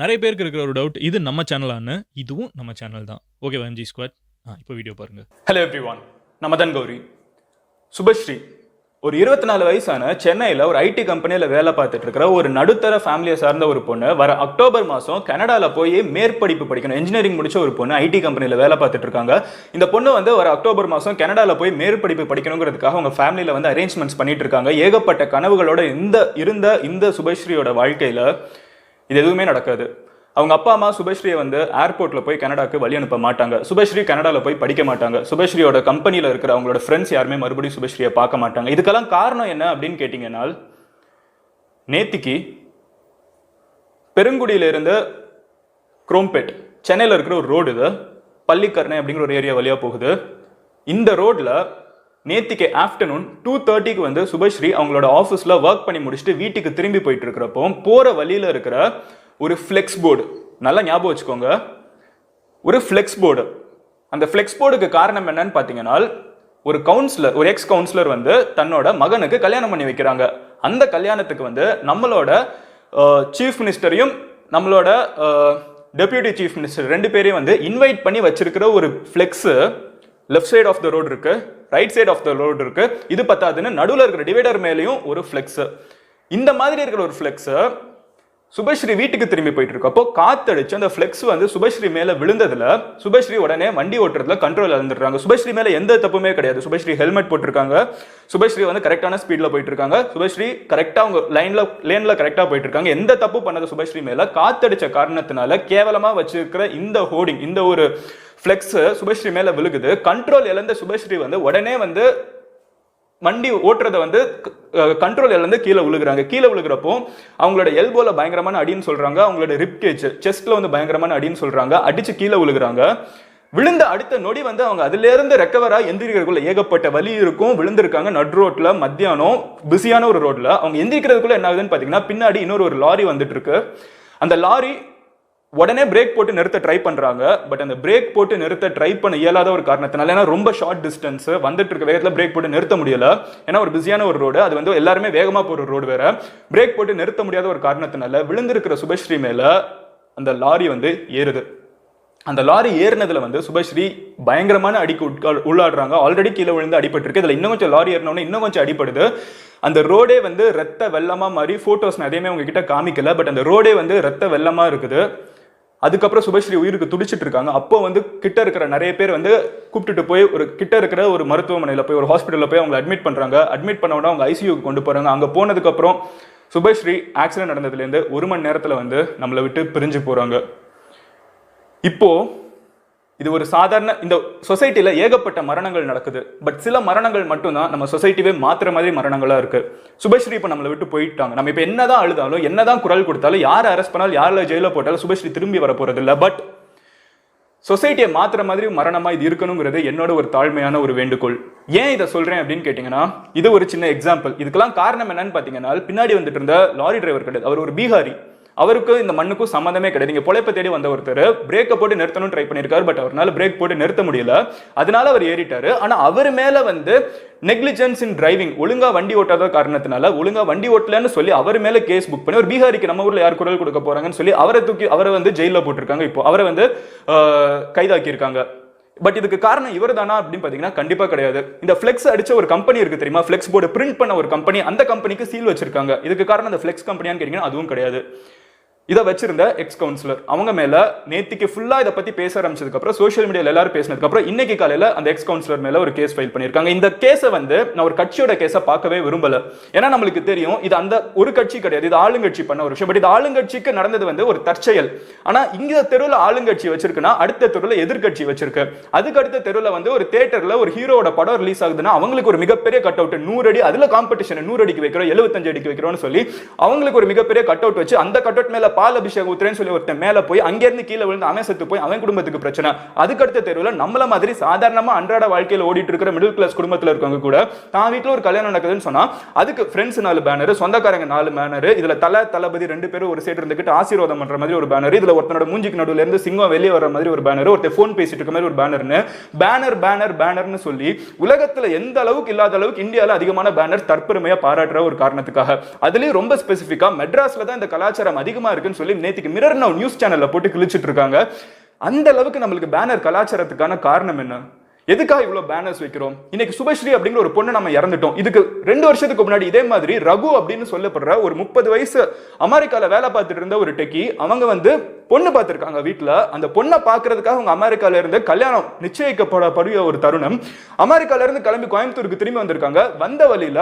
நிறைய பேருக்கு இருக்கிற ஒரு டவுட் இது நம்ம சேனலான்னு இதுவும் நம்ம சேனல் தான். ஓகே எம்ஜி ஸ்குவாட் ஆ இப்போ வீடியோ பாருங்க. ஹலோ எவ்ரி ஒன் நம்ம தன் கௌரி சுபஸ்ரீ. ஒரு இருபத்தி நாலு வயசான சென்னையில் ஒரு ஐடி கம்பெனியில் வேலை பார்த்துட்டு இருக்கிற ஒரு நடுத்தர ஃபேமிலியை சார்ந்த ஒரு பொண்ணு வர அக்டோபர் மாதம் கனடாவில் போய் மேற்படிப்பு படிக்கணும் இன்ஜினியரிங் முடிச்ச ஒரு பொண்ணு ஐடி கம்பெனியில் வேலை பார்த்துட்டு இருக்காங்க. இந்த பொண்ணு வந்து வர அக்டோபர் மாதம் கனடாவில் போய் மேற்படிப்பு படிக்கணுங்கிறதுக்காக அவங்க ஃபேமிலியில் வந்து அரேஞ்ச்மெண்ட்ஸ் பண்ணிட்டு இருக்காங்க. ஏகப்பட்ட கனவுகளோட இந்த இருந்த இந்த சுபஸ்ரீயோட வாழ்க்கையில் இது எதுவுமே நடக்காது. அவங்க அப்பா அம்மா சுபஸ்ரீயை வந்து ஏர்போர்ட்ல போய் கனடாக்கு வழி அனுப்ப மாட்டாங்க. சுபஸ்ரீ கனடாவில் போய் படிக்க மாட்டாங்க. சுபஸ்ரீயோட கம்பெனியில் இருக்கிற அவங்களோட ஃப்ரெண்ட்ஸ் யாருமே மறுபடியும் சுபஸ்ரீயை பார்க்க மாட்டாங்க. இதுக்கெல்லாம் காரணம் என்ன அப்படின்னு கேட்டிங்கன்னா நேத்திக்கு பெருங்குடியிலிருந்து குரோம்பேட் சென்னையில் இருக்கிற ஒரு ரோடு இது பள்ளிக்கரணை அப்படிங்கிற ஒரு ஏரியா வழியாக போகுது. இந்த ரோட்ல நேத்திக்கு ஆஃப்டர்நூன் டூ தேர்ட்டிக்கு வந்து சுபஸ்ரீ அவங்களோட ஆஃபீஸில் ஒர்க் பண்ணி முடிச்சுட்டு வீட்டுக்கு திரும்பி போயிட்டு இருக்கிறப்போ போகிற வழியில் இருக்கிற ஒரு ஃப்ளெக்ஸ் போர்டு நல்லா ஞாபகம் வச்சுக்கோங்க. ஒரு ஃப்ளெக்ஸ் போர்டு அந்த ஃப்ளெக்ஸ் போர்டுக்கு காரணம் என்னன்னு பார்த்தீங்கன்னா ஒரு கவுன்சிலர் ஒரு எக்ஸ் கவுன்சிலர் வந்து தன்னோட மகனுக்கு கல்யாணம் பண்ணி வைக்கிறாங்க. அந்த கல்யாணத்துக்கு வந்து நம்மளோட சீஃப் மினிஸ்டரையும் நம்மளோட டெப்யூட்டி சீஃப் மினிஸ்டர் ரெண்டு பேரையும் வந்து இன்வைட் பண்ணி வச்சிருக்கிற ஒரு flex left side of the road இருக்கு right side of the road இருக்கு. இது பத்தாதுன்னு நடுவில் இருக்கிற டிவைடர் மேலேயும் ஒரு ஃப்ளெக்ஸு இந்த மாதிரி இருக்கிற ஒரு ஃப்ளெக்ஸை சுபஸ்ரீ வீட்டுக்கு திரும்பி போயிட்டு இருக்கப்போ காத்தடிச்சு அந்த ஃப்ளெக்ஸ் வந்து சுபஸ்ரீ மேல விழுந்ததுல சுபஸ்ரீ உடனே வண்டி ஓட்டுறதுல கண்ட்ரோல் இழந்துடுறாங்க. சுபஸ்ரீ மேல எந்த தப்புமே கிடையாது. சுபஸ்ரீ ஹெல்மெட் போட்டிருக்காங்க. சுபஸ்ரீ வந்து கரெக்டான ஸ்பீட்ல போயிட்டு இருக்காங்க சுபஸ்ரீ கரெக்டா அவங்க லைன்ல லேன்ல கரெக்டா போயிட்டு இருக்காங்க எந்த தப்பு பண்ணது சுபஸ்ரீ மேல காத்தடிச்ச காரணத்தினால கேவலமா வச்சிருக்கிற இந்த ஹோர்டிங் இந்த ஒரு ஃப்ளெக்ஸ் சுபஸ்ரீ மேல விழுகுது. கண்ட்ரோல் இழந்த சுபஸ்ரீ வந்து உடனே வந்து வண்டி ஓட்டுறதை வந்து கண்ட்ரோல் இழந்து கீழே விழுகிறாங்க. கீழே விழுகிறப்போ அவங்களோட எல்போல பயங்கரமான அடின்னு சொல்றாங்க. அவங்களோட ரிப்கேஜ் செஸ்ட்ல வந்து பயங்கரமான அடின்னு சொல்றாங்க. அடிச்சு கீழே விழுகுறாங்க. விழுந்த அடுத்த நொடி வந்து அவங்க அதுலேருந்து ரெக்கவராக எந்திரிக்கிறதுக்குள்ள ஏகப்பட்ட வலி இருக்கும். விழுந்திருக்காங்க நட் ரோட்டில் மத்தியானம் பிஸியான ஒரு ரோட்டில் அவங்க எந்திரிக்கிறதுக்குள்ள என்ன ஆகுதுன்னு பார்த்தீங்கன்னா பின்னாடி இன்னொரு ஒரு லாரி வந்துட்டு இருக்கு. அந்த லாரி உடனே பிரேக் போட்டு நிறுத்த ட்ரை பண்ணுறாங்க பட் அந்த பிரேக் போட்டு நிறுத்த ட்ரை பண்ண இயலாத ஒரு காரணத்தினால ஏன்னா ரொம்ப ஷார்ட் டிஸ்டன்ஸ் வந்துட்டு இருக்க வேகத்தில் பிரேக் போட்டு நிறுத்த முடியல. ஏன்னா ஒரு பிஸியான ஒரு ரோடு அது வந்து எல்லாருமே வேகமாக போகிற ரோடு வேற. பிரேக் போட்டு நிறுத்த முடியாத ஒரு காரணத்தினால விழுந்திருக்கிற சுபஸ்ரீ மேலே அந்த லாரி வந்து ஏறுது. அந்த லாரி ஏறினதுல வந்து சுபஸ்ரீ பயங்கரமான அடிக்கு உட்கால் உள்ளாடுறாங்க. ஆல்ரெடி கீழே விழுந்து அடிபட்டிருக்கு. இதில் இன்னும் கொஞ்சம் லாரி ஏறினோடனே இன்னும் கொஞ்சம் அடிபடுது. அந்த ரோடே வந்து ரத்த வெள்ளமாக மாதிரி ஃபோட்டோஸ் நான் எதையுமே உங்ககிட்ட காமிக்கல. பட் அந்த ரோடே வந்து ரத்த வெள்ளமாக இருக்குது. அதுக்கப்புறம் சுபஸ்ரீ உயிருக்கு துடிச்சிட்டு இருக்காங்க. அப்போ வந்து கிட்ட இருக்கிற நிறைய பேர் வந்து கூப்பிட்டுட்டு போய் ஒரு கிட்ட இருக்கிற ஒரு மருத்துவமனையில் போய் ஒரு ஹாஸ்பிட்டலில் போய் அவங்க அட்மிட் பண்ணுறாங்க அட்மிட் பண்ண உடனே அவங்க ஐசியூக்கு கொண்டு போகிறாங்க அங்கே போனதுக்கப்புறம் சுபஸ்ரீ ஆக்சிடென்ட் நடந்ததுலேருந்து ஒரு மணி நேரத்தில் வந்து நம்மளை விட்டு பிரிஞ்சு போகிறாங்க இப்போ இது ஒரு சாதாரண இந்த சொசைட்டியில் ஏகப்பட்ட மரணங்கள் நடக்குது. பட் சில மரணங்கள் மட்டும்தான் நம்ம சொசைட்டிவே மாற்றுற மாதிரி மரணங்களாக இருக்குது சுபஸ்ரீ இப்போ நம்மளை விட்டு போயிட்டாங்க. நம்ம இப்போ என்னதான் அழுதாலும் என்னதான் குரல் கொடுத்தாலும் யார் அரெஸ்ட் பண்ணாலும் யாரில் ஜெயிலில் போட்டாலும் சுபஸ்ரீ திரும்பி வர போகிறது இல்லை பட் சொசைட்டியை மாத்துற மாதிரி மரணமாக இது இருக்கணுங்கிறது என்னோட ஒரு தாழ்மையான ஒரு வேண்டுகோள். ஏன் இதை சொல்கிறேன் அப்படின்னு கேட்டிங்கன்னா இது ஒரு சின்ன எக்ஸாம்பிள் இதுக்கெல்லாம் காரணம் என்னன்னு பார்த்தீங்கன்னா பின்னாடி வந்துட்டு இருந்த லாரி டிரைவர் கிடையாது அவர் ஒரு பீகாரி. அவருக்கும் இந்த மண்ணுக்கும் சம்மந்தமே கிடையாது. நீங்க பொழைப்ப தேடி வந்த ஒருத்தர் பிரேக்கை போட்டு நிறுத்தணும் ட்ரை பண்ணியிருக்காரு பட் அவரால் பிரேக் போட்டு நிறுத்த முடியல. அதனால அவர் ஏறிட்டாரு. ஆனா அவர் மேல வந்து நெக்லிஜென்ஸ் இன் டிரைவிங் ஒழுங்கா வண்டி ஓட்டாத காரணத்தினால ஒழுங்கா வண்டி ஓட்டலன்னு சொல்லி அவர் மேல கேஸ் புக் பண்ணி ஒரு பீகாரிக்கு நம்ம ஊர்ல யார் குரல் கொடுக்க போறாங்கன்னு சொல்லி அவரை தூக்கி அவரை வந்து ஜெயில போட்டிருக்காங்க இப்போ. அவரை வந்து கைதாக்கி இருக்காங்க பட் இதுக்கு காரணம் இவர் தானா அப்படின்னு பாத்தீங்கன்னா கண்டிப்பா கிடையாது. இந்த ஃபிளெக்ஸ் அடிச்ச ஒரு கம்பெனி இருக்கு தெரியுமா? ஃபிளெக்ஸ் போர்டு பிரிண்ட் பண்ண ஒரு கம்பெனி அந்த கம்பெனிக்கு சீல் வச்சிருக்காங்க. இதுக்கு காரணம் அந்த ஃபிளெக்ஸ் கம்பெனியான்னு கேட்டீங்கன்னா அதுவும் கிடையாது. இதை வச்சிருந்த எக்ஸ் கவுன்சிலர் அவங்க மேல நேத்திக்கு ஃபுல்லா இதை பத்தி பேச ஆரம்பிச்சதுக்கு அப்புறம் சோஷியல் மீடியால எல்லாரும் பேசினதுக்கு அப்புறம் இன்னைக்கு காலையில அந்த எக்ஸ் கவுன்சிலர் மேல ஒரு கேஸ் ஃபைல் பண்ணிருக்காங்க இந்த கேஸை வந்து நான் ஒரு கட்சியோட கேஸை பார்க்கவே விரும்பல. ஏன்னா நம்மளுக்கு தெரியும் இது அந்த ஒரு கட்சி கிடையாது இது ஆளுங்கட்சி பண்ண ஒரு விஷயம். பட் இது ஆளுங்கட்சிக்கு நடந்தது வந்து ஒரு தற்செயல். ஆனா இங்க தெருவில் ஆளுங்கட்சி வச்சிருக்குன்னா அடுத்த தெருவில் எதிர்கட்சி வச்சிருக்கு. அதுக்கு அடுத்த தெருவில் வந்து ஒரு தேட்டர்ல ஒரு ஹீரோட படம் ரிலீஸ் ஆகுதுன்னா அவங்களுக்கு ஒரு மிகப்பெரிய கட் அவுட் நூறு அடி அதுல காம்படிஷன் நூறு அடிக்கு வைக்கிறோம் எழுபத்தஞ்சு அடிக்கு வைக்கிறோம்னு சொல்லி அவங்களுக்கு ஒரு மிகப்பெரிய கட் அவுட் வச்சு அந்த கட் அவுட் மேல பால் அபிஷேகம் ஊத்துறேன்னு சொல்லி ஒருத்தன் மேல போய் அங்கிருந்து கீழே விழுந்து அவன் செத்து போய் அவன் குடும்பத்துக்கு பிரச்சனை. அதுக்கடுத்த தெருவில் நம்மள மாதிரி சாதாரணமா அன்றாட வாழ்க்கையில ஓடிட்டு இருக்கிற மிடில் கிளாஸ் குடும்பத்துல இருக்கவங்க கூட தான் வீட்டுல ஒரு கல்யாணம் நடக்குதுன்னு சொன்னா அதுக்கு ஃப்ரெண்ட்ஸ் நாலு பேனர் சொந்தக்காரங்க நாலு பேனர் இதுல தலை தளபதி ரெண்டு பேரும் ஒரு சைடு இருந்துகிட்டு ஆசீர்வாதம் பண்ற மாதிரி ஒரு பேனர் இதுல ஒருத்தனோட மூஞ்சிக்கு நடுவுல இருந்து சிங்கம் வெளியே வர மாதிரி ஒரு பேனர் ஒருத்தர் ஃபோன் பேசிட்டு இருக்க மாதிரி ஒரு பேனர்னு பேனர் பேனர் பேனர்னு சொல்லி உலகத்துல எந்த அளவுக்கு இல்லாத அளவுக்கு இந்தியால அதிகமான பேனர் தற்பெருமையா பாராட்டுற ஒரு காரணத்துக்காக. அதுலயும் ரொம்ப ஸ்பெசிஃபிக்கா மெட்ராஸ்ல தான் இந்த கலாச்சாரம் அதிகமா இருக்கு. இருக்குன்னு சொல்லி நேத்திக்கு மிரர் நவ் நியூஸ் சேனல்ல போட்டு கிழிச்சிட்டு இருக்காங்க. அந்த அளவுக்கு நம்மளுக்கு பேனர் கலாச்சாரத்துக்கான காரணம் என்ன? எதுக்காக இவ்வளோ பேனர்ஸ் வைக்கிறோம்? இன்னைக்கு சுபஸ்ரீ அப்படிங்கிற ஒரு பொண்ணு நம்ம இறந்துட்டோம். இதுக்கு ரெண்டு வருஷத்துக்கு முன்னாடி இதே மாதிரி ரகு அப்படின்னு சொல்லப்படுற ஒரு முப்பது வயசு அமெரிக்கால வேலை பார்த்துட்டு இருந்த ஒரு டெக்கி அவங்க வந்து பொண்ணு பார்த்துருக்காங்க வீட்டில் அந்த பொண்ணை பார்க்கறதுக்காக அவங்க அமெரிக்கால இருந்து கல்யாணம் நிச்சயிக்கப்படக்கூடிய ஒரு தருணம். அமெரிக்கால இருந்து கிளம்பி கோயம்புத்தூருக்கு திரும்பி வந்திருக்காங்க. வந்த வழியில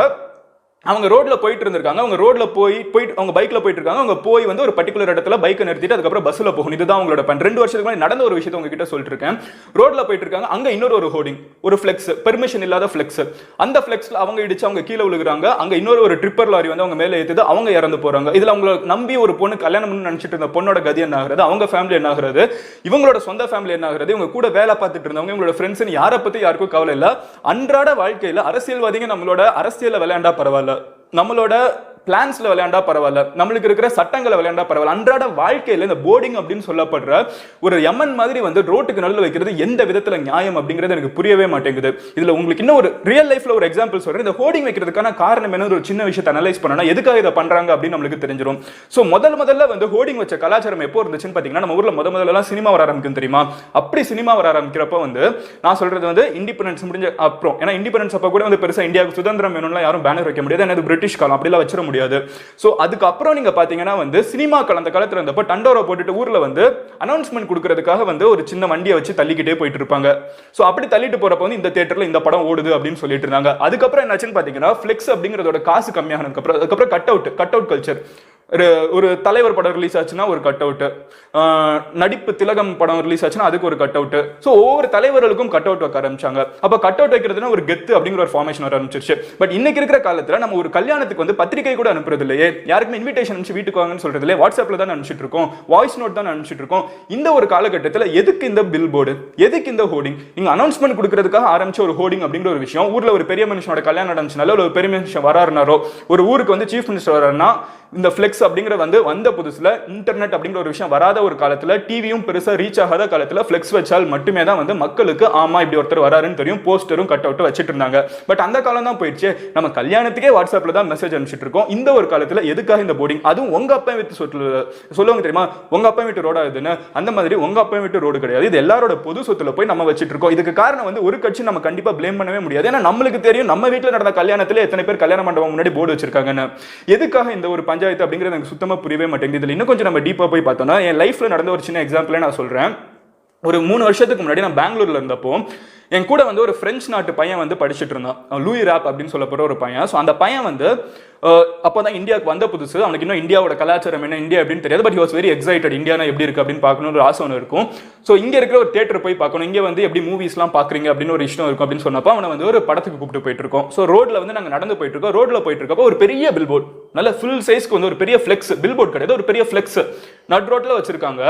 அவங்க ரோட்ல போயிட்டு இருந்திருக்காங்க. அவங்க ரோட்ல போய் போயிட்டு அவங்க பைக்ல போயிட்டு இருக்காங்க. அவங்க போய் வந்து ஒரு பர்டிகுலர் இடத்துல பைக்கை நிறுத்திட்டு அதுக்கப்புறம் பஸ்ல போகணும். இதுதான் அவங்களோட பண் ரெண்டு வருஷத்துக்கு முன்னாடி நடந்த ஒரு விஷயத்தை உங்ககிட்ட சொல்லிட்டு இருக்கேன் ரோட்ல போயிட்டு இருக்காங்க. அங்க இன்னொரு ஒரு ஹோர்டிங் ஒரு ஃபிளெக்ஸ் பெர்மிஷன் இல்லாத ஃபிளெக்ஸ் அந்த ஃபிளெக்ஸ்ல அவங்க இடிச்சு அவங்க கீழே விழுகுறாங்க. அங்க இன்னொரு ஒரு ட்ரிப்பர் லாரி வந்து அவங்க மேலே ஏத்துது. அவங்க இறந்து போறாங்க. இதுல அவங்கள நம்பி ஒரு பொண்ணு கல்யாணம் நினைச்சிட்டு இருந்த பொண்ணோட கதி என்ன ஆகுறது? அவங்க ஃபேமிலி என்ன ஆகுறது? இவங்களோட சொந்த ஃபேமிலி என்ன ஆகுறது? இவங்க கூட வேலை பார்த்துட்டு இருந்தவங்க இவங்களோட ஃப்ரெண்ட்ஸ் யாரை பத்தி யாருக்கும் கவலை இல்லை. அன்றாட வாழ்க்கையில அரசியல்வாதிங்க நம்மளோட அரசியல விளையாண்டா பரவாயில்ல. நம்மளோட பிளான்ஸ்ல விளையாண்டா பரவாயில்ல. நம்மளுக்கு இருக்கிற சட்டங்களை விளையாண்டா பரவாயில்ல. அன்றாட வாழ்க்கையில இந்த போர்டிங் அப்படின்னு சொல்லப்படுற ஒரு எமன் மாதிரி வந்து ரோட்டுக்கு நடுவில் வைக்கிறது எந்த விதத்துல நியாயம் அப்படிங்கிறது எனக்கு புரியவே மாட்டேங்குது. இதுல உங்களுக்கு இன்னும் ஒரு ரியல் லைஃப்ல ஒரு எக்ஸாம்பிள் சொல்றேன். இந்த ஹோர்டிங் வைக்கிறதுக்கான காரணம் என்ன ஒரு சின்ன விஷயத்தை அனலைஸ் பண்ணனா எதுக்காக இதை பண்றாங்க அப்படின்னு நம்மளுக்கு தெரிஞ்சிடும் ஸோ முதல் முதல்ல வந்து ஹோர்டிங் வச்ச கலாச்சாரம் எப்போ இருந்துச்சுன்னு பாத்தீங்கன்னா நம்ம ஊர்ல முத முதல்ல எல்லாம் சினிமா வர ஆரம்பிக்கும் தெரியுமா? அப்படி சினிமா வர ஆரம்பிக்கிறப்ப வந்து நான் சொல்றது வந்து இண்டிபெண்டன்ஸ் முடிஞ்ச அப்புறம். ஏன்னா இண்டிபெண்டன்ஸ் அப்ப கூட வந்து பெருசா இந்தியாவுக்கு சுதந்திரம் வேணும்லாம் யாரும் பேனர் வைக்க முடியாது. ஏன்னா பிரிட்டிஷ் காலம். அப்படிலாம் வச்சிட முடியாது. ஸோ அதுக்கப்புறம் நீங்க பார்த்தீங்கன்னா வந்து சினிமாக்கள் அந்த காலத்துல இருந்தப்போ டண்டோரா போட்டுட்டு ஊர்ல வந்து அனௌன்ஸ்மெண்ட் கொடுக்கறதுக்காக வந்து ஒரு சின்ன வண்டியை வச்சு தள்ளிக்கிட்டே போயிட்டு இருப்பாங்க ஸோ அப்படி தள்ளிட்டு போகிறப்ப வந்து இந்த தேட்டரில் இந்த படம் ஓடுது அப்படின்னு சொல்லிட்டு இருந்தாங்க. அதுக்கப்புறம் என்னாச்சுன்னு பார்த்தீங்கன்னா ஃபிளெக்ஸ் அப்படிங்கிறதோட காசு கம்மியானதுக்கப்புறம் அதுக்கப்புறம் cut out cut out culture ஒரு ஒரு தலைவர் படம் ரிலீஸ் ஆச்சுன்னா ஒரு கட் அவுட்டு நடிப்பு திலகம் படம் ரிலீஸ் ஆச்சுன்னா அதுக்கு ஒரு கட் அவுட்டு ஸோ ஒவ்வொரு தலைவர்களுக்கும் கட் அவுட் வைக்க ஆரம்பிச்சாங்க. அப்போ கட் அவுட் வைக்கிறதுனா ஒரு கெத்து அப்படிங்கிற ஒரு ஃபார்மேஷன் வர ஆரம்பிச்சிருச்சு. பட் இன்னைக்கு இருக்கிற காலத்தில் நம்ம ஒரு கல்யாணத்துக்கு வந்து பத்திரிகை கூட அனுப்புறது இல்லையே. யாருக்குமே இன்விடேஷன் அனுப்பிச்சு வீட்டுக்கு வாங்கன்னு சொல்றது இல்லையே. வாட்ஸ்அப்பில் தான் அனுப்பிச்சிட்டு இருக்கோம். வாய்ஸ் நோட் தான் அனுப்பிச்சிட்டு இருக்கோம். இந்த ஒரு காலகட்டத்தில் எதுக்கு இந்த பில் போர்டு எதுக்கு இந்த ஹோர்டிங் நீங்க அனௌன்ஸ்மெண்ட் கொடுக்கறதுக்காக ஆரம்பிச்ச ஒரு ஹோர்டிங் அப்படிங்கிற ஒரு விஷயம் ஊரில் ஒரு பெரிய மனுஷனோட கல்யாணம் நடந்துச்சுனால ஒரு பெரிய மனுஷன் வராருனாரோ ஒரு ஊருக்கு வந்து சீஃப் மினிஸ்டர் வராருன்னா இந்த ஃபிளெக்ஸ் அப்படிங்கிற வந்து வந்த புதுசுல இன்டர்நெட் அப்படிங்கிற ஒரு விஷயம் வராத ஒரு காலத்துல டிவியும் பெருசா ரீச் ஆகாத காலத்துல பிளெக்ஸ் வச்சால் மட்டுமே தான் வந்து மக்களுக்கு ஆமா இப்படி ஒருத்தர் வராருன்னு தெரியும் போஸ்டரும் கட் அவுட் வச்சிட்டு இருந்தாங்க. பட் அந்த காலம் தான் போயிடுச்சு. நம்ம கல்யாணத்துக்கே வாட்ஸ்அப்ல தான் மெசேஜ் அனுப்பிச்சிட்டு இருக்கோம். இந்த ஒரு காலத்துல எதுக்காக இந்த போர்டிங் அதுவும் உங்க அப்பா வீட்டு சொத்து சொல்லுவாங்க தெரியுமா? உங்க அப்பா வீட்டு ரோடா இதுன்னு. அந்த மாதிரி உங்க அப்பா வீட்டு ரோடு கிடையாது. இது எல்லாரோட பொது சொத்துல போய் நம்ம வச்சுட்டு இருக்கோம். இதுக்கு காரணம் வந்து ஒரு கட்சி நம்ம கண்டிப்பா ப்ளேம் பண்ணவே முடியாது. ஏன்னா நம்மளுக்கு தெரியும் நம்ம வீட்டுல நடந்த கல்யாணத்துல எத்தனை பேர் கல்யாண மண்டபம் முன்னாடி போர்டு வச்சிருக்காங்கன்னு. எதுக்காக இந்த ஒரு பஞ்சாயத்து அப்படிங்கிறது எனக்கு சுத்தமாக புரியவே மாட்டேங்குது. இதில் இன்னும் கொஞ்சம் நம்ம டீப்பாக போய் பார்த்தோம்னா என் லைஃப்பில் நடந்த ஒரு சின்ன எக்ஸாம்பிளே நான் சொல்கிறேன் ஒரு மூணு வருஷத்துக்கு முன்னாடி நான் பெங்களூரில் இருந்தப்போ என் கூட வந்து ஒரு ஃப்ரெஞ்ச் நாட்டு பையன் வந்து படிச்சுட்டு இருந்தான். லூயி ராப் அப்படின்னு சொல்லப்படுற ஒரு பையன். ஸோ அந்த பையன் வந்து அப்போ தான் இந்தியாவுக்கு வந்த புதுசு. அவனுக்கு இன்னும் இந்தியாவோட கலாச்சாரம் என்ன இந்தியா அப்படின்னு தெரியாது. பட் வாஸ் வெரி எக்ஸைட்டட் இந்தியானா எப்படி இருக்கு அப்படின்னு பார்க்கணும்னு ஒரு ஆசை ஒன்று இருக்கும். ஸோ இங்கே இருக்கிற ஒரு தேட்டர் போய் பார்க்கணும். இங்கே வந்து எப்படி மூவிஸ்லாம் பார்க்குறீங்க அப்படின்னு ஒரு இஷ்டம் இருக்கும் அப்படின்னு சொன்னப்போ அவனை வந்து ஒரு படத்துக்கு கூப்பிட்டு போயிட்டு இருக்கோம். ஸோ ரோட்ல வந்து நாங்கள் நடந்து போயிட்டு இருக்கோம். ரோட்ல போயிட்டு இருக்கப்போ ஒரு பெரிய பில்போர்ட் நல்ல ஃபுல் சைஸ்க்கு வந்து ஒரு பெரிய ஃப்ளெக்ஸ் பில் போர்ட் கிடையாது ஒரு பெரிய ஃப்ளெக்ஸ் நட் ரோட்ல வச்சிருக்காங்க.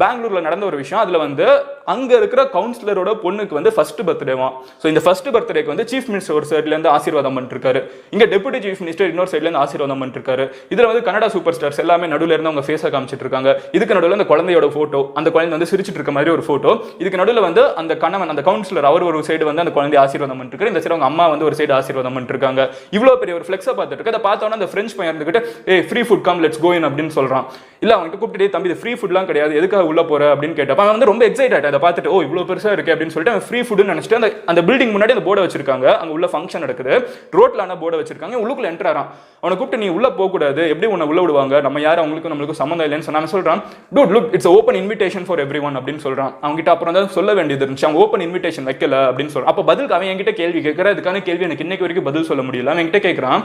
பெங்களூர்ல நடந்த ஒரு விஷயம். அதில் வந்து அங்க இருக்கிற கவுன்சிலரோட பொண்ணுக்கு வந்து ஃபர்ஸ்ட் பர்த்டேவா ஸோ இந்த ஃபர்ஸ்ட் பர்த்டேக்கு வந்து சீஃப் மினிஸ்டர் ஒரு சைட்லேருந்து ஆசீர்வாதம் பண்ணிருக்காரு இங்கே டெபுட்டி சீஃப் மினிஸ்டர் இன்னொரு சைட்லேருந்து ஆசீர்வாதம் பண்ணிருக்காரு இதுல வந்து கனடா சூப்பர் ஸ்டார்ஸ் எல்லாமே நடுவில் இருந்து அவங்க ஃபேஸை காமிச்சிட்டு இருக்காங்க இதுக்கு நடுவில் அந்த குழந்தையோட ஃபோட்டோ அந்த குழந்தை வந்து சிரிச்சிட்டு இருக்க மாதிரி ஒரு ஃபோட்டோ இதுக்கு நடுவில் வந்து அந்த கணவன் அந்த கவுன்சிலர் அவர் ஒரு சைடு வந்து அந்த குழந்தை ஆசீர்வாதம் பண்ணிருக்காரு இந்த சைடு அவங்க அம்மா வந்து ஒரு சைடு ஆசீர்வாதம் பண்ணிருக்காங்க இவ்வளோ பெரிய ஒரு ஃப்ளெக்ஸை பார்த்துட்டு இருக்கு அதை பார்த்தோன்னா அந்த ஃப்ரெஞ்ச் பையன் இருந்துகிட்டு a free food come let's go in அப்படின்னு சொல்றான். இல்ல அவன்கிட்ட கூப்பிட்டு தம்பி இது ஃப்ரீ ஃபுட்லாம் கிடையாது. எதுக்காக உள்ள போற? அப்படின்னு கேட்டப்ப அவன் வந்து ரொம்ப எக்ஸைட் ஆகிட்டு அதை பார்த்துட்டு ஓ இவ்வளோ பெருசாக இருக்கு அப்படின்னு சொல்லிட்டு அவன் ஃப்ரீ ஃபுட்னு நினைச்சிட்டு அந்த அந்த பில்டிங் முன்னாடி அந்த போர்டை வச்சிருக்காங்க. அங்க உள்ள ஃபங்க்ஷன் நடக்குது. ரோட்ல ஆன போர்டை வச்சிருக்காங்க. உள்ளுக்குள்ள என்டர் ஆறான். அவனை கூப்பிட்டு நீ உள்ள போக கூடாது எப்படி உன்னை உள்ள விடுவாங்க? நம்ம யாரும் அவங்களுக்கு நம்மளுக்கு சம்மந்தம் இல்லைன்னு சொன்னா சொல்கிறான் சொல்றான் dude look it's open invitation for everyone அப்படின்னு சொல்றான். அவங்ககிட்ட அப்புறம் தான் சொல்ல வேண்டியது இருந்துச்சு. அவன் ஓப்பன் இன்விடேஷன் வைக்கல அப்படின்னு சொல்கிறான் அப்போ பதில் அவன் என்கிட்ட கேள்வி கேட்கற அதுக்கான கேள்வி எனக்கு இன்னைக்கு வரைக்கும் பதில் சொல்ல முடியல. அவன் என்கிட்ட கேட்கறான்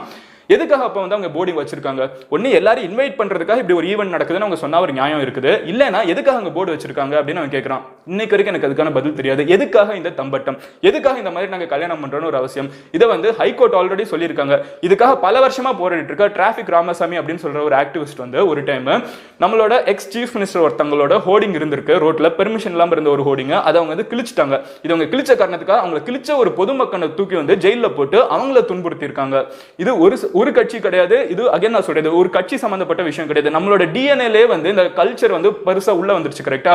எதுக்காக அப்போ வந்து அவங்க போர்டிங் வச்சிருக்காங்க? ஒண்ணு எல்லாரும் இன்வைட் பண்றதுக்காக இப்படி ஒரு ஈவெண்ட் நடக்குதுன்னு அவங்க சொன்னா ஒரு நியாயம் இருக்குது. இல்லைன்னா எதுக்காக அவங்க போர்டு வச்சிருக்காங்க அப்படின்னு அவன் கேட்கறான் இன்னைக்கு வரைக்கும் எனக்கு அதுக்கான பதில் தெரியாது. எதுக்காக இந்த தம்பட்டம்? எதுக்காக இந்த மாதிரி நாங்க கல்யாணம் பண்ணுறோன்னு ஒரு அவசியம்? இதை வந்து ஹைகோர்ட் ஆல்ரெடி சொல்லியிருக்காங்க. இதுக்காக பல வருஷமா போராடிட்டு இருக்க டிராஃபிக் ராமசாமி அப்படின்னு சொல்ற ஒரு ஆக்டிவிஸ்ட் வந்து ஒரு டைம் நம்மளோட எக்ஸ் சீஃப் மினிஸ்டர் ஒருத்தவங்களோட ஹோர்டிங் இருந்திருக்கு. ரோட்ல பெர்மிஷன் இல்லாம இருந்த ஒரு ஹோர்டிங் அதை அவங்க வந்து கிழிச்சிட்டாங்க. இது அவங்க கிழிச்ச காரணத்துக்காக அவங்களை கிழிச்ச ஒரு பொதுமக்களை தூக்கி வந்து ஜெயில போட்டு அவங்கள துன்புறுத்தி இருக்காங்க இது ஒரு ஒரு கட்சி கிடையாது இது அகைன் நான் சொல்றது ஒரு கட்சி சம்பந்தப்பட்ட விஷயம் கிடையாது. நம்மளோட டிஎன்ஏலே வந்து இந்த கல்ச்சர் வந்து பெருசா உள்ள வந்துருச்சு கரெக்டா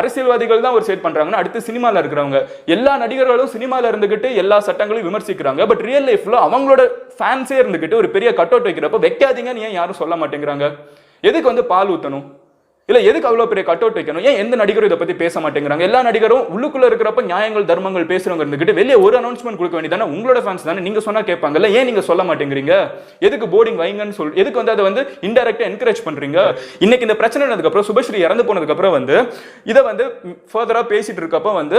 அரசியல்வாதிகள் தான் ஒரு சைட் பண்றாங்கன்னா அடுத்து சினிமால இருக்கிறவங்க. எல்லா நடிகர்களும் சினிமால இருந்துகிட்டு எல்லா சட்டங்களையும் விமர்சிக்கிறாங்க. பட் ரியல் லைஃப்ல அவங்களோட ஃபேன்ஸே இருந்துகிட்டு ஒரு பெரிய கட் அவுட் வைக்கிறப்ப வைக்காதீங்கன்னு ஏன் யாரும் சொல்ல மாட்டேங்கிறாங்க? எதுக்கு வந்து பால் ஊத்தணும்? இல்ல எதுக்கு அவ்வளவு பெரிய கட் அவுட் வைக்கணும்? ஏன் எந்த நடிகரும் இதை பத்தி பேச மாட்டேங்கிறாங்க? எல்லா நடிகரும் உள்ளுக்குள்ள இருக்கிறப்ப நியாயங்கள் தர்மங்கள் பேசுறவங்க இருந்துகிட்டு வெளியே ஒரு அனௌன்ஸ்மெண்ட் கொடுக்க வேண்டியதானே? உங்களோட ஃபேன்ஸ் தானே? நீங்க சொன்னா கேட்பாங்கல்ல ஏன் நீங்க சொல்ல மாட்டேங்கிறீங்க? எதுக்கு போர்டிங் வைங்கன்னு சொல் எதுக்கு வந்து அதை வந்து இன்டெரக்டா என்கரேஜ் பண்றீங்க? இன்னைக்கு இந்த பிரச்சனை நடந்ததுக்கு அப்புறம் சுபஸ்ரீ இறந்து போனதுக்கு அப்புறம் வந்து இதை வந்து ஃபர்தரா பேசிட்டு இருக்கப்ப வந்து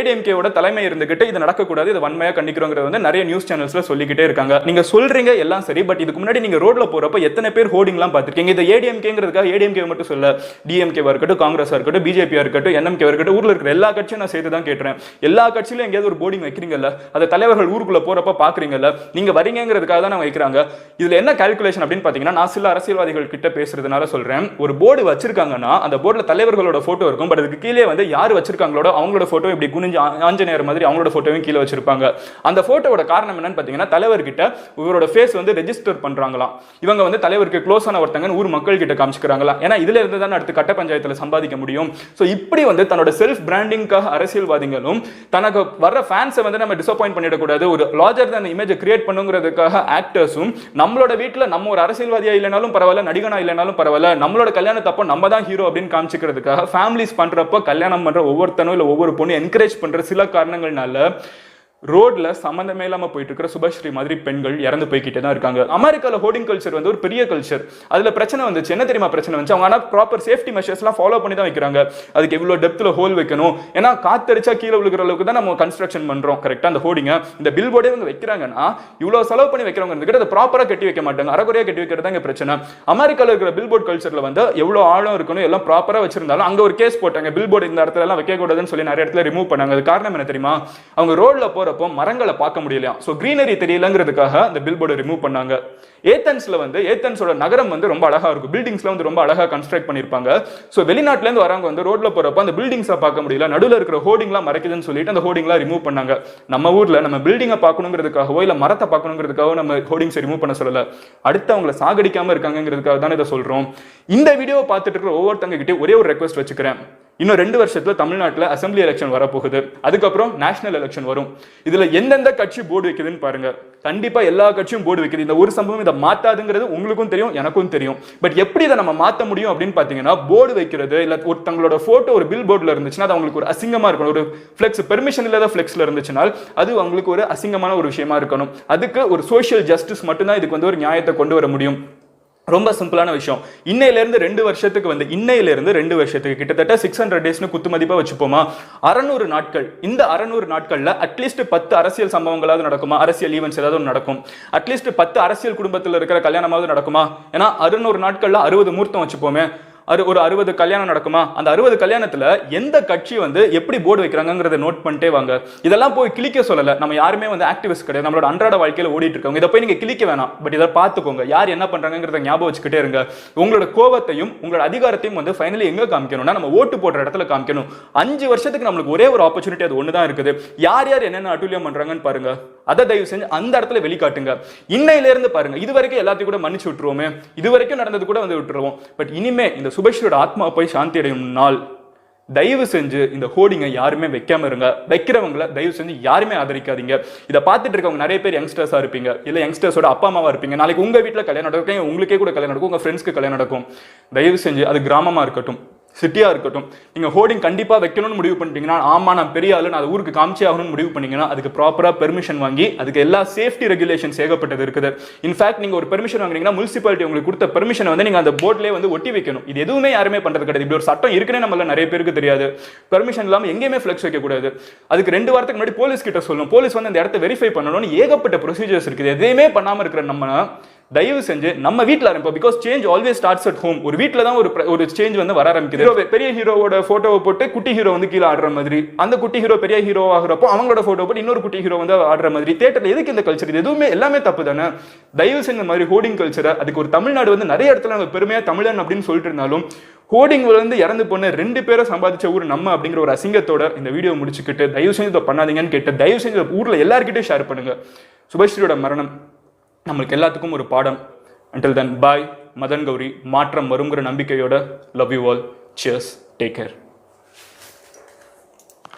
ஏடிஎம்கேவோட தலைமை இருந்துகிட்டு இது நடக்கக்கூடாது இது வன்மையா கண்டிக்கிறோங்கிறது வந்து நிறைய நியூஸ் சேனல்ஸ்ல சொல்லிக்கிட்டே இருக்காங்க. நீங்க சொல்றீங்க எல்லாம் சரி பட் இதுக்கு முன்னாடி நீங்க ரோட்ல போறப்ப எத்தனை பேர் ஹோர்டிங்லாம் பார்த்திருக்கீங்க? இது ஏடிஎம்கேங்கிறதுக்காக ஏடிஎம்கே மட்டும் சொல்ல. டிஎம்கேவாக இருக்கட்டும் காங்கிரஸாக இருக்கட்டும் பிஜேபியாக இருக்கட்டும் என்எம்கேவாக இருக்கட்டும் ஊர்ல இருக்கிற எல்லா கட்சியும் நான் சேர்த்து தான் கேட்டுறேன். எல்லா கட்சியிலும் எங்கேயாவது ஒரு போர்டிங் வைக்கிறீங்கல்ல அதை தலைவர்கள் ஊருக்குள்ளே போகிறப்ப பாக்குறீங்கல்ல நீங்க வரீங்கிறதுக்காக தான் நான் வைக்கிறாங்க. இதுல என்ன கால்குலேஷன் அப்படின்னு பாத்தீங்கன்னா நான் சில அரசியல்வாதிகள் கிட்ட பேசுறதுனால சொல்றேன். ஒரு போர்டு வச்சிருக்காங்கன்னா அந்த போர்டுல தலைவர்களோட ஃபோட்டோ இருக்கும். பட் அதுக்கு கீழே வந்து யார் வச்சிருக்காங்களோ அவங்களோட ஃபோட்டோ இப்படி குனிஞ்சு ஆஞ்சநேயர் மாதிரி அவங்களோட ஃபோட்டோவையும் கீழே வச்சிருப்பாங்க. அந்த ஃபோட்டோவோட காரணம் என்னன்னு பாத்தீங்கன்னா தலைவர்கிட்ட இவரோட ஃபேஸ் வந்து ரெஜிஸ்டர் பண்றாங்களாம். இவங்க வந்து தலைவருக்கு க்ளோஸ் ஆன ஒருத்தங்க ஊர் மக்கள் கிட்ட காமிச்சிக்கிறாங்களா ஏன்னா இதுல இருந்து தான் அடுத்து கட்ட பஞ்சாயத்தில் சம்பாதிக்க முடியும். ஸோ இப்படி வந்து தன்னோட செல்ஃப் பிராண்டிங்காக அரசியல்வாதிகளும் தனக்கு வர்ற ஃபேன்ஸை வந்து நம்ம டிசப்பாயிண்ட் பண்ணிடக்கூடாது. ஒரு லார்ஜர் தன் இமேஜை கிரியேட் பண்ணுங்கிறதுக்காக ஆக்டர்ஸும் நம்மளோட வீட்டில் நம்ம ஒரு அரசியல்வாதியாக இல்லைனாலும் பரவாயில்ல நடிகனா இல்லைனாலும் பரவாயில்ல நம்மளோட கல்யாணத்தப்போ நம்ம தான் ஹீரோ அப்படின்னு காமிச்சிக்கிறதுக்காக ஃபேமிலிஸ் பண்ணுறப்போ கல்யாணம் பண்ணுற ஒவ்வொருத்தனும் இல்லை ஒவ்வொரு பொண்ணு என்கரேஜ் பண்ணுற சில காரணங்கள்னால ரோட்ல சம்மந்தமே இல்லாம போயிட்டு இருக்கிற சுபஸ்ரீ மாதிரி பெண்கள் இறந்து போய்கிட்டே தான் இருக்காங்க. அமெரிக்கால ஹோர்டிங் கல்ச்சர் வந்து ஒரு பெரிய கல்ச்சர் அதுல பிரச்சனை வந்துச்சு. என்ன தெரியுமா பிரச்சனை வந்துச்சு? அவங்க ஆனா ப்ராப்பர் சேஃப்டி மெஷர்ஸ்லாம் ஃபாலோ பண்ணி தான் வைக்கிறாங்க. அதுக்கு எவ்வளவு டெப்த்ல ஹோல் வைக்கணும்? ஏன்னா காத்தடிச்சா கீழே விழுகிற அளவுக்கு தான் நம்ம கன்ஸ்ட்ரக்ஷன் பண்றோம். கரெக்டா அந்த ஹோர்டிங்க இந்த பில் போர்டே இவங்க வைக்கிறாங்கன்னா இவ்வளவு செலவு பண்ணி வைக்கிறவங்க இருந்துக்கிட்டு அதை ப்ராப்பரா கட்டி வைக்க மாட்டாங்க. அரைக்குறையா கட்டி வைக்கிறது தான் இங்கே பிரச்சனை. அமெரிக்கால இருக்கிற பில் போர்ட் கல்ச்சர்ல வந்து எவ்வளவு ஆழம் இருக்கணும் எல்லாம் ப்ராப்பரா வச்சிருந்தாலும் அங்க ஒரு கேஸ் போட்டாங்க. பில் போர்டு இந்த இடத்துல எல்லாம் வைக்க கூடாதுன்னு சொல்லி நிறைய இடத்துல ரிமூவ் பண்ணாங்க. அது காரணம் என்ன தெரியுமா? அவங்க ரோட்ல போறப்போ மரங்களை பார்க்க முடியலையா? ஸோ கிரீனரி தெரியலங்கிறதுக்காக அந்த பில் போர்டை ரிமூவ் பண்ணாங்க. ஏத்தன்ஸ்ல வந்து ஏத்தன்ஸோட நகரம் வந்து ரொம்ப அழகா இருக்கும். பில்டிங்ஸ்ல வந்து ரொம்ப அழகா கன்ஸ்ட்ரக்ட் பண்ணிருப்பாங்க ஸோ வெளிநாட்டுல இருந்து வரவங்க வந்து ரோட்ல போறப்ப அந்த பில்டிங்ஸை பார்க்க முடியல. நடுவில் இருக்கிற ஹோர்டிங்லாம் மறைக்குதுன்னு சொல்லிட்டு அந்த ஹோர்டிங்லாம் ரிமூவ் பண்ணாங்க. நம்ம ஊர்ல நம்ம பில்டிங்கை பார்க்கணுங்கிறதுக்காகவோ இல்ல மரத்தை பார்க்கணுங்கிறதுக்காகவோ நம்ம ஹோர்டிங்ஸை ரிமூவ் பண்ண சொல்லல. அடுத்து அவங்கள சாகடிக்காம இருக்காங்கிறதுக்காக தானே இதை சொல்றோம். இந்த வீடியோவை பார்த்துட்டு இருக்கிற ஒவ்வொருத்தங்க கிட்டே ஒரே ஒரு ரெக்வஸ்ட் வச்சுக்கிறேன். இன்னும் ரெண்டு வருஷத்துல தமிழ்நாட்டில் அசெம்பிளி எலெக்ஷன் வரப்போகுது. அதுக்கப்புறம் நேஷனல் எலெக்ஷன் வரும். இதுல எந்தெந்த கட்சி போர்டு வைக்குதுன்னு பாருங்க. கண்டிப்பா எல்லா கட்சியும் போர்டு வைக்குது. இந்த ஒரு சம்பவம் இதை மாத்தாதுங்கிறது உங்களுக்கும் தெரியும் எனக்கும் தெரியும். பட் எப்படி இதை நம்ம மாத்த முடியும் அப்படின்னு பாத்தீங்கன்னா போர்டு வைக்கிறது இல்ல ஒருத்தங்களோட போட்டோ ஒரு பில் போர்டுல இருந்துச்சுன்னா அது அவங்களுக்கு ஒரு அசிங்கமா இருக்கணும். ஒரு ஃபிளெக்ஸ் பெர்மிஷன் இல்லாத ஃபிளெக்ஸ்ல இருந்துச்சுன்னா அது அவங்களுக்கு ஒரு அசிங்கமான ஒரு விஷயமா இருக்கணும். அதுக்கு ஒரு சோஷியல் ஜஸ்டிஸ் மட்டும்தான் இதுக்கு வந்து ஒரு நியாயத்தை கொண்டு வர முடியும். ரொம்ப சிம்பிளான விஷயம். இன்னையிலேருந்து ரெண்டு வருஷத்துக்கு வந்து இன்னையிலேருந்து ரெண்டு வருஷத்துக்கு கிட்டத்தட்ட சிக்ஸ் ஹண்ட்ரட் டேஸ்னு குத்து மதிப்பாக வச்சுப்போமா? அறநூறு நாட்கள். இந்த அறநூறு நாட்களில் அட்லீஸ்ட் பத்து அரசியல் சம்பவங்களாவது நடக்குமா? அரசியல் ஈவெண்ட்ஸ் ஏதாவது ஒன்று நடக்கும். அட்லீஸ்ட் பத்து அரசியல் குடும்பத்தில் இருக்கிற கல்யாணமாவது நடக்குமா? ஏன்னா அறுநூறு நாட்களில் அறுபது முகூர்த்தம் வச்சுப்போமே. அறு ஒரு அறுபது கல்யாணம் நடக்குமா? அந்த அறுபது கல்யாணத்துல எந்த கட்சி வந்து எப்படி போர்டு வைக்கிறாங்கிறத நோட் பண்ணிட்டே வாங்க. இதெல்லாம் போய் கிளிக்க சொல்லல. நம்ம யாருமே வந்து ஆக்டிவிஸ்ட் கிடையாது. நம்மளோட அன்றாட வாழ்க்கையில ஓடிட்டு இருக்கவங்க. இதை போய் நீங்க கிளிக்க வேணாம். பட் இதை பார்த்துக்கோங்க. யார் என்ன பண்றாங்கிறத ஞாபகம் வச்சுக்கிட்டே இருங்க. உங்களோட கோவத்தையும் உங்களோட அதிகாரத்தையும் வந்து ஃபைனலி எங்க காமிக்கணும்னா நம்ம ஓட்டு போடுற இடத்துல காமிக்கணும். அஞ்சு வருஷத்துக்கு நம்மளுக்கு ஒரே ஒரு ஆப்பர்ச்சுனிட்டி அது ஒன்று தான் இருக்குது. யார் யார் என்னென்ன அட்டூழியம் பண்றாங்கன்னு பாருங்க. அதை தயவு செஞ்சு அந்த இடத்துல வெளிக்காட்டுங்க. இன்னையில இருந்து பாருங்க. இது வரைக்கும் எல்லாத்தையும் கூட மன்னிச்சு விட்டுருவோமே. இது வரைக்கும் நடந்தது கூட வந்து விட்டுருவோம். பட் இனிமே இந்த சுபஸ்ரீயோட ஆத்மா போய் சாந்தி அடையும் நாள். தயவு செஞ்சு இந்த ஹோர்டிங்கை யாருமே வைக்காம இருங்க. வைக்கிறவங்கள தயவு செஞ்சு யாருமே ஆதரிக்காதீங்க. இதை பார்த்துட்டு இருக்கவங்க நிறைய பேர் யங்ஸ்டர்ஸா இருப்பீங்க. இல்லை யங்ஸ்டர்ஸோட அப்பா அம்மாவா இருப்பீங்க. நாளைக்கு உங்க வீட்டில் கல்யாணம் நடக்கும் உங்களுக்கே கூட கல்யாணம் நடக்கும் உங்க ஃப்ரெண்ட்ஸ்க்கு கல்யாணம் நடக்கும். தயவு செஞ்சு அது கிராமமா இருக்கட்டும். சிட்டியாக இருக்கட்டும். நீங்கள் ஹோர்டிங் கண்டிப்பாக வைக்கணும்னு முடிவு பண்ணிட்டீங்கன்னா ஆமா நான் பெரிய ஆளு நான் அது ஊருக்கு காமிச்சே ஆகணும்னு முடிவு பண்ணிங்கன்னா அதுக்கு ப்ராப்பராக பெர்மிஷன் வாங்கி அதுக்கு எல்லா சேஃப்டி ரெகுலேஷன்ஸ் ஏகப்பட்டது இருக்குது. இன்ஃபேக்ட் நீங்கள் ஒரு பெர்மிஷன் வாங்குனீங்கன்னா முனிசிபாலிட்டி உங்களுக்கு கொடுத்த பெர்மிஷன் வந்து நீங்கள் அந்த போர்ட்லேயே வந்து ஒட்டி வைக்கணும். இது எதுவுமே யாருமே பண்ணுறது கிடையாது. இப்படி ஒரு சட்டம் இருக்குன்னே நம்மள நிறைய பேருக்கு தெரியாது. பெர்மிஷன் இல்லாமல் எங்கேயுமே ஃப்ளெக்ஸ் வைக்கக்கூடாது. அதுக்கு ரெண்டு வாரத்துக்கு முன்னாடி போலீஸ் கிட்ட சொல்லணும். போலீஸ் வந்து அந்த இடத்த வெரிஃபை பண்ணணும்னு ஏகப்பட்ட ப்ரொசீஜர்ஸ் இருக்குது. எதையுமே பண்ணாமல் இருக்கிற நம்ம தயவு செஞ்சு நம்ம வீட்டில் ஆரம்பிப்போம் because change always starts at home ஒரு வீட்டில் தான் ஒரு ஒரு சேஞ்ச் வந்து வர ஆரம்பிக்குது. Hero- பெரிய ஹீரோவோட ஃபோட்டோவை போட்டு குட்டி ஹீரோ வந்து கீழே ஆடுற மாதிரி அந்த குட்டி ஹீரோ பெரிய ஹீரோ ஆகிறப்போ அவங்களோட ஃபோட்டோ போட்டு இன்னொரு குட்டி ஹீரோ வந்து ஆடுற மாதிரி தேட்டரில் எதுக்கு இந்த கல்ச்சர் இது எதுவுமே எல்லாமே தப்பு தானே? தயவு செஞ்சு இந்த மாதிரி ஹோர்டிங் கல்ச்சரை அதுக்கு ஒரு தமிழ்நாடு வந்து நிறைய இடத்துல நம்ம பெருமையாக தமிழன் அப்படின்னு சொல்லிட்டு இருந்தாலும் ஹோர்டிங் வந்து இறந்து போன ரெண்டு பேரை சம்பாதிச்ச ஊர் நம்ம அப்படிங்கிற ஒரு அசிங்கத்தோட இந்த வீடியோ முடிச்சுக்கிட்டு தயவு செஞ்சு இதை பண்ணாதீங்கன்னு கேட்டு தயவு செஞ்சு ஊரில் எல்லாருக்கிட்டையும் ஷேர் பண்ணுங்க. சுபஸ்ரீயோட மரணம். நம்மளுக்கு எல்லாத்துக்கும் ஒரு பாடம். Until then bye Madan Gowri மாற்றம் வருங்கிற நம்பிக்கையோட love you all cheers take care